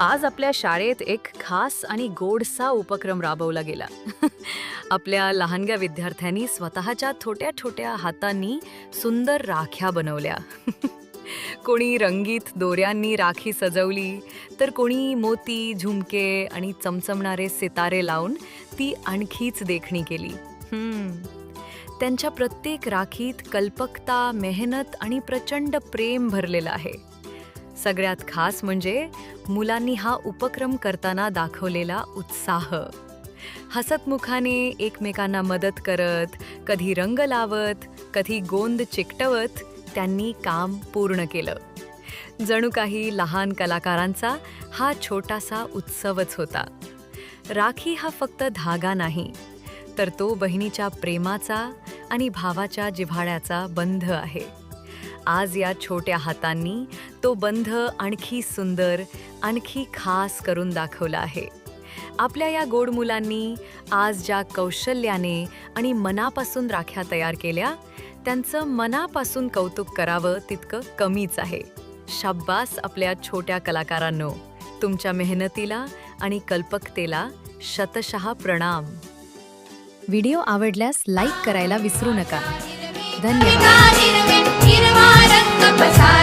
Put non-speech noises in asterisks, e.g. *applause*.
आज आपल्या शाळेत एक खास आणि गोडसा उपक्रम राबवला गेला. *laughs* आपल्या लहानग्या विद्यार्थ्यांनी स्वतःच्या छोट्या छोट्या हातांनी सुंदर राख्या बनवल्या. *laughs* कोणी रंगीत दोऱ्यांनी राखी सजवली तर कोणी मोती झुमके आणि चमचमणारे सितारे लावून ती आणखीच देखणी केली. त्यांच्या प्रत्येक राखीत कल्पकता मेहनत आणि प्रचंड प्रेम भरलेलं आहे. सगळ्यात खास म्हणजे मुलांनी हा उपक्रम करताना दाखवलेला उत्साह. हसतमुखाने एकमेकांना मदत करत कधी रंग लावत कधी गोंद चिकटवत त्यांनी काम पूर्ण केलं. जणू काही लहान कलाकारांचा हा छोटासा उत्सवच होता. राखी हा फक्त धागा नाही तर तो बहिणीच्या प्रेमाचा आणि भावाच्या जिव्हाळ्याचा बंध आहे. आज या छोट्या हातांनी तो बंध आणखी सुंदर आणखी खास करून दाखवला आहे. आपल्या या गोड मुलांनी आज ज्या कौशल्याने आणि मनापासून राख्या तयार केल्या त्यांचं मनापासून कौतुक करावं तितकं कमीच आहे. शाब्बास आपल्या छोट्या कलाकारांनो तुमच्या मेहनतीला आणि कल्पकतेला शतशः प्रणाम. व्हिडिओ आवडल्यास लाईक करायला विसरू नका. धन्यवाद. But time.